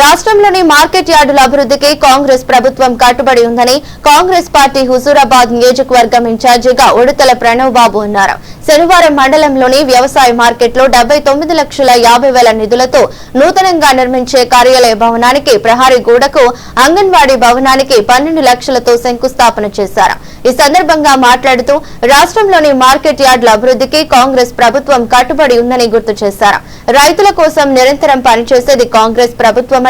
రాష్ట్రంలోని మార్కెట్ యార్డుల అభివృద్ధికి కాంగ్రెస్ ప్రభుత్వం కట్టుబడి ఉందని కాంగ్రెస్ పార్టీ హుజూరాబాద్ నియోజకవర్గం ఇన్ఛార్జిగా ఉడతల ప్రణవ్ బాబు అన్నారు. శనివారం మండలంలోని వ్యవసాయ మార్కెట్లో డెబ్బై తొమ్మిది లక్షల యాభై వేల నిధులతో నూతనంగా నిర్మించే కార్యాలయ భవనానికి ప్రహారీ గూడకు అంగన్వాడీ భవనానికి పన్నెండు లక్షలతో శంకుస్థాపన చేశారు. ఈ సందర్భంగా మాట్లాడుతూ రాష్ట్రంలోని మార్కెట్ యార్డుల అభివృద్ధికి కాంగ్రెస్ ప్రభుత్వం కట్టుబడి ఉందని గుర్తు చేశారు. రైతుల కోసం నిరంతరం పనిచేసేది కాంగ్రెస్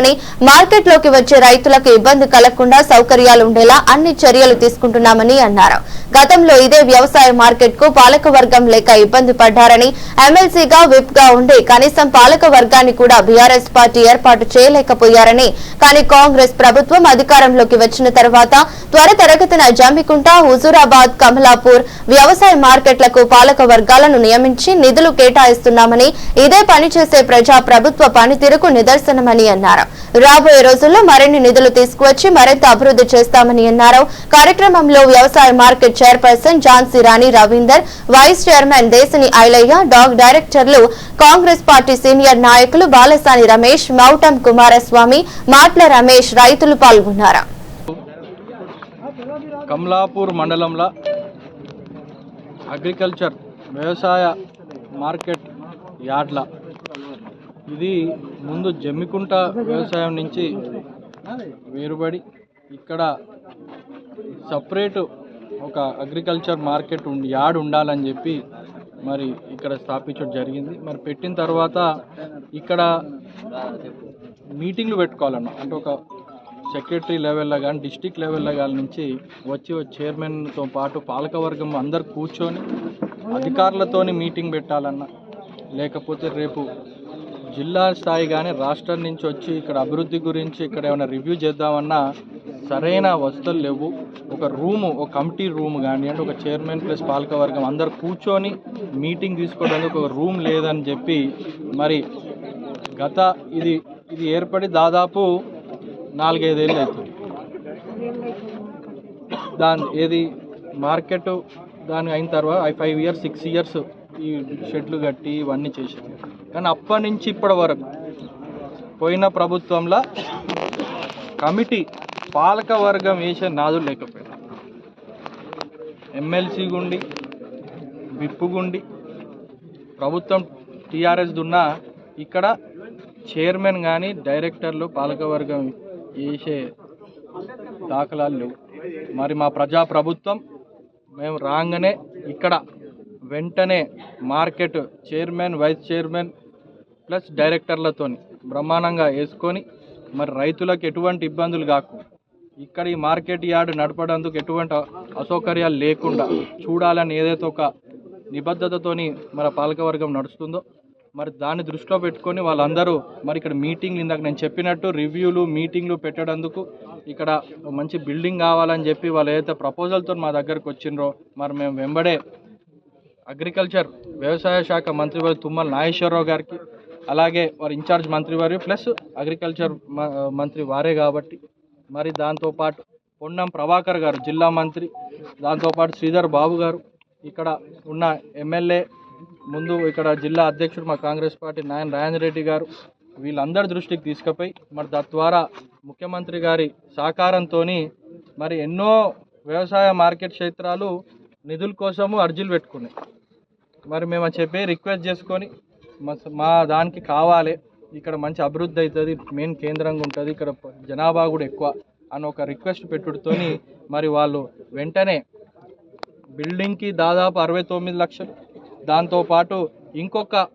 ప్రభుత్వమని మార్కెట్లోకి వచ్చే రైతులకు ఇబ్బంది కలగకుండా సౌకర్యాలు ఉండేలా అన్ని చర్యలు తీసుకుంటున్నామని అన్నారు. గతంలో ఇదే వ్యవసాయ మార్కెట్కు పాలక వర్గం లేక ఇబ్బంది పడ్డారని ఎమ్మెల్సీగా విప్గా ఉండి కనీసం పాలక వర్గాన్ని కూడా బీఆర్ఎస్ పార్టీ ఏర్పాటు చేయలేకపోయారని కానీ కాంగ్రెస్ ప్రభుత్వం అధికారంలోకి వచ్చిన తర్వాత త్వర తరగతిన జమ్మికుంట హుజూరాబాద్ కమలాపూర్ వ్యవసాయ మార్కెట్లకు పాలక వర్గాలను నియమించి నిధులు కేటాయిస్తున్నామని ఇదే పనిచేసే ప్రజా ప్రభుత్వ పనితీరుకు నిదర్శనమని అన్నారు. రాబోయే రోజుల్లో మరిన్ని నిధులు తీసుకువచ్చి మరింత అభివృద్ధి చేస్తామని అన్నారు. కార్యక్రమంలో వ్యవసాయ market chairperson Jhansi Rani Ravinder vice chairman Desini Ailaiah dog డైరెక్టర్లు కాంగ్రెస్ పార్టీ సీనియర్ నాయకులు బాలసాని రమేష్ మౌటం కుమారస్వామి మాట్ల రమేష్ రైతులు పాల్గొన్నారు. కమలాపూర్ మండలంలో అగ్రికల్చర్ వ్యవసాయ మార్కెట్ యార్డ్ల ఇది ముందు జమ్మికుంట వ్యవసాయం నుంచి వేరుబడి ఇక్కడ సపరేటు ఒక అగ్రికల్చర్ మార్కెట్ ఉండి యార్డ్ ఉండాలని చెప్పి మరి ఇక్కడ స్థాపించడం జరిగింది. మరి పెట్టిన తర్వాత ఇక్కడ మీటింగ్లు పెట్టుకోవాలన్న అంటే ఒక సెక్రటరీ లెవెల్లో కానీ డిస్టిక్ లెవెల్లో కానీ నుంచి వచ్చి చైర్మన్తో పాటు పాలకవర్గం అందరు కూర్చొని అధికారులతోని మీటింగ్ పెట్టాలన్న లేకపోతే రేపు జిల్లా స్థాయి కానీ రాష్ట్రం నుంచి వచ్చి ఇక్కడ అభివృద్ధి గురించి ఇక్కడ ఏమైనా రివ్యూ చేద్దామన్నా సరైన వసతులు లేవు. ఒక రూము ఒక కమిటీ రూమ్ కానీ అంటే ఒక చైర్మన్ ప్లస్ పాలకవర్గం అందరు కూర్చొని మీటింగ్ తీసుకోవడానికి ఒక రూమ్ లేదని చెప్పి మరి గత ఇది ఇది ఏర్పడి దాదాపు నాలుగైదేళ్ళు అవుతుంది. దాని ఏది మార్కెట్ దాని అయిన తర్వాత ఫైవ్ ఇయర్స్ సిక్స్ ఇయర్స్ ఈ షెడ్లు కట్టి ఇవన్నీ చేశారు. కానీ అప్పటి నుంచి ఇప్పటి వరకు పోయిన ప్రభుత్వంలో కమిటీ పాలక వర్గం వేసే నాదులు లేకపోయినా ఎమ్మెల్సీ గుండి విప్పు గుండి ప్రభుత్వం టీఆర్ఎస్ దున్నా ఇక్కడ చైర్మన్ కానీ డైరెక్టర్లు పాలకవర్గం వేసే దాఖలాలు లేవు. మరి మా ప్రజా ప్రభుత్వం మేము రాగానే ఇక్కడ వెంటనే market chairman vice chairman plus డైరెక్టర్లతోని బ్రహ్మాండంగా వేసుకొని మరి రైతులకు ఎటువంటి ఇబ్బందులు కాకు. ఇక్కడ ఈ మార్కెట్ యార్డ్ నడపడందుకు ఎటువంటి అసౌకర్యాలు లేకుండా చూడాలని ఏదైతే ఒక నిబద్ధతతోని మన పాలకవర్గం నడుస్తుందో మరి దాన్ని దృష్టిలో పెట్టుకొని వాళ్ళందరూ మరి ఇక్కడ మీటింగ్లు ఇందాక నేను చెప్పినట్టు రివ్యూలు మీటింగ్లు పెట్టడందుకు ఇక్కడ మంచి బిల్డింగ్ కావాలని చెప్పి వాళ్ళు ఏదైతే ప్రపోజల్తో మా దగ్గరకు వచ్చిండ్రో మరి మేము వెంబడే అగ్రికల్చర్ వ్యవసాయ శాఖ మంత్రి తుమ్మల నాగేశ్వరరావు గారికి అలాగే వారి ఇన్ఛార్జ్ మంత్రి వారు ప్లస్ అగ్రికల్చర్ మ- మంత్రి వారే కాబట్టి మరి దాంతోపాటు పొన్నం ప్రభాకర్ గారు జిల్లా మంత్రి దాంతోపాటు శ్రీధర్ బాబు గారు ఇక్కడ ఉన్న ఎమ్మెల్యే ముందు ఇక్కడ జిల్లా అధ్యక్షుడు మా కాంగ్రెస్ పార్టీ నాయన్ రాజేంద్ర రెడ్డి గారు వీళ్ళందరి దృష్టికి తీసుకుపోయి మరి తద్వారా ముఖ్యమంత్రి గారి సహకారంతో మరి ఎన్నో వ్యవసాయ మార్కెట్ క్షేత్రాలు నిధుల కోసము అర్జీలు పెట్టుకున్నాయి. మరి మేము చెప్పి రిక్వెస్ట్ చేసుకొని మా- మా దానికి కావాలి. ఇక్కడ మంచి అభివృద్ధి అవుతుంది. మెయిన్ కేంద్రంగా ఉంటుంది. ఇక్కడ జనాభా కూడా ఎక్కువ అని ఒక రిక్వెస్ట్ పెట్టుడుతోని మరి వాళ్ళు వెంటనే బిల్డింగ్కి దాదాపు అరవై తొమ్మిది లక్షలు. దాంతోపాటు ఇంకొక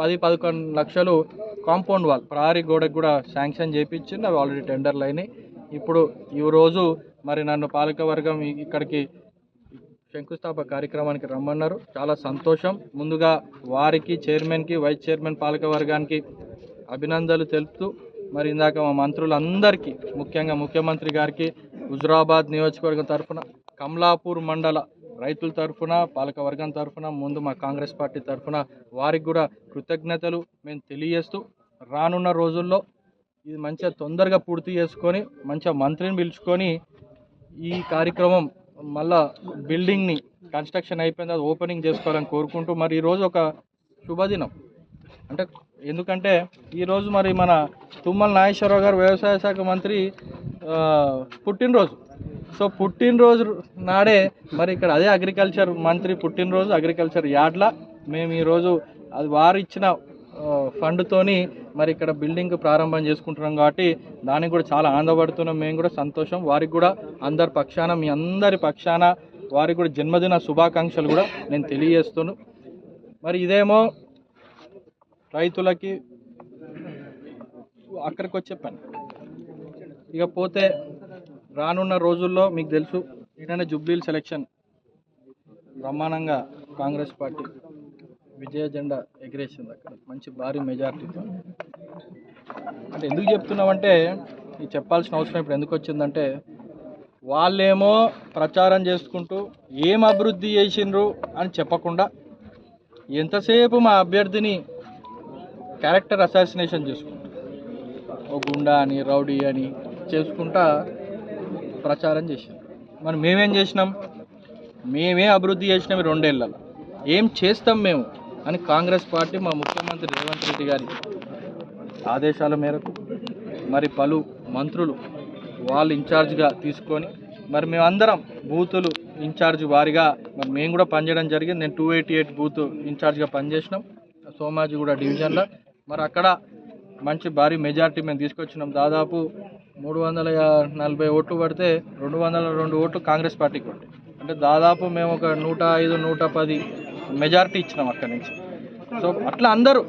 పది పదకొండు లక్షలు కాంపౌండ్ వాల్. ప్రహారీ గోడకు కూడా శాంక్షన్ చేయించింది అవి ఆల్రెడీ టెండర్లు అయినాయి. ఇప్పుడు ఈ రోజు మరి నన్ను పాలకవర్గం ఇక్కడికి శంకుస్థాపక కార్యక్రమానికి రమ్మన్నారు. చాలా సంతోషం. ముందుగా వారికి చైర్మన్కి వైస్ చైర్మన్ పాలక వర్గానికి అభినందనలు తెలుపుతూ మరి ఇందాక మా మంత్రులందరికీ ముఖ్యంగా ముఖ్యమంత్రి గారికి హుజురాబాద్ నియోజకవర్గం తరఫున కమలాపూర్ మండల రైతుల తరఫున పాలక వర్గం తరఫున ముందు మా కాంగ్రెస్ పార్టీ తరఫున వారికి కూడా కృతజ్ఞతలు మేము తెలియజేస్తూ రానున్న రోజుల్లో ఇది మంచిగా తొందరగా పూర్తి చేసుకొని మంచిగా మంత్రిని పిలుచుకొని ఈ కార్యక్రమం మళ్ళా బిల్డింగ్ని కన్స్ట్రక్షన్ అయిపోయిన తర్వాత ఓపెనింగ్ చేసుకోవాలని కోరుకుంటూ మరి ఈరోజు ఒక శుభదినం. అంటే ఎందుకంటే ఈరోజు మరి మన తుమ్మల నాగేశ్వరరావు గారు వ్యవసాయ శాఖ మంత్రి పుట్టినరోజు. సో పుట్టినరోజు నాడే మరి ఇక్కడ అదే అగ్రికల్చర్ మంత్రి పుట్టినరోజు అగ్రికల్చర్ యార్డ్లా మేము ఈరోజు అది వారు ఇచ్చిన ఫండ్తోని మరి ఇక్కడ బిల్డింగ్ ప్రారంభం చేసుకుంటున్నాం కాబట్టి దానికి కూడా చాలా ఆనందపడుతున్నాం. మేము కూడా సంతోషం. వారికి కూడా అందరి పక్షాన మీ అందరి పక్షాన వారికి కూడా జన్మదిన శుభాకాంక్షలు కూడా నేను తెలియజేస్తున్నాను మరి ఇదేమో రైతులకి అక్కడికి వచ్చే పని. ఇక పోతే రానున్న రోజుల్లో మీకు తెలుసు ఏంటంటే జుబ్లీల్ సెలక్షన్ బ్రహ్మాండంగా కాంగ్రెస్ పార్టీ విజయ జెండా ఎగిరేసింది అక్కడ. మంచి భారీ మెజార్టీతో అంటే ఎందుకు చెప్తున్నామంటే ఇది చెప్పాల్సిన అవసరం ఇప్పుడు ఎందుకు వచ్చిందంటే వాళ్ళేమో ప్రచారం చేసుకుంటూ ఏం అభివృద్ధి చేసిండ్రు అని చెప్పకుండా ఎంతసేపు మా అభ్యర్థిని క్యారెక్టర్ అసాసినేషన్ చేసుకుంటారు ఓ గుండా అని రౌడీ అని చేసుకుంటా ప్రచారం చేసింది మరి మేమేం చేసినాం? మేమే అభివృద్ధి చేసినాం రెండేళ్ళలో ఏం చేస్తాం మేము? అని కాంగ్రెస్ పార్టీ మా ముఖ్యమంత్రి రేవంత్ రెడ్డి గారి ఆదేశాల మేరకు మరి పలు మంత్రులు వాళ్ళు ఇన్ఛార్జ్గా తీసుకొని మరి మేమందరం బూతులు ఇన్ఛార్జ్ వారిగా మరి మేము కూడా పనిచేయడం జరిగింది. నేను టూ ఎయిటీ ఎయిట్ బూత్ ఇన్ఛార్జ్గా పనిచేసినాం. సోమాజిగూడ డివిజన్లో. మరి అక్కడ మంచి భారీ మెజారిటీ మేము తీసుకొచ్చినాం. దాదాపు మూడు వందల నలభై ఓట్లు పడితే రెండు వందల రెండు ఓట్లు కాంగ్రెస్ పార్టీకి అంటే దాదాపు మేము ఒక నూట ఐదు నూట పది మెజారిటీ ఇచ్చినాం అక్కడి నుంచి. సో అట్లా అందరూ